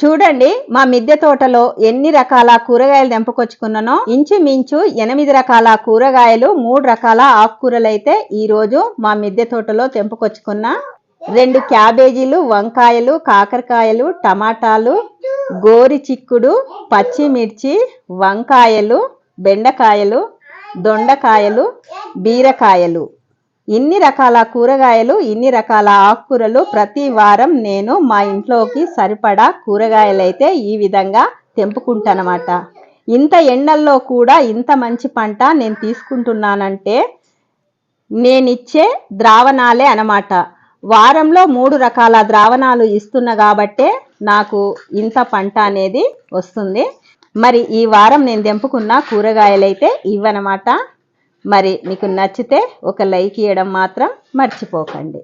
చూడండి మా మిద్దె తోటలో ఎన్ని రకాల కూరగాయలు తెంపుకొచ్చుకున్నానో ఇంచుమించు ఎనిమిది రకాల కూరగాయలు మూడు రకాల ఆకుకూరలు అయితే ఈరోజు మా మిద్దె తోటలో తెంపుకొచ్చుకున్న. రెండు క్యాబేజీలు వంకాయలు కాకరకాయలు టమాటాలు గోరి చిక్కుడు పచ్చిమిర్చి వంకాయలు బెండకాయలు దొండకాయలు బీరకాయలు. ఇన్ని రకాల కూరగాయలు ఇన్ని రకాల ఆకుకూరలు ప్రతి వారం నేను మా ఇంట్లోకి సరిపడా కూరగాయలు అయితే ఈ విధంగా తెంపుకుంటానమాట. ఇంత ఎండల్లో కూడా ఇంత మంచి పంట నేను తీసుకుంటున్నానంటే నేనిచ్చే ద్రావణాలే అనమాట. వారంలో మూడు రకాల ద్రావణాలు ఇస్తున్నా కాబట్టే నాకు ఇంత పంట అనేది వస్తుంది. మరి ఈ వారం నేను తెంపుకున్న కూరగాయలైతే ఇవన్నమాట మరి మీకు నచ్చితే ఒక లైక్ ఇవ్వడం మాత్రం మర్చిపోకండి.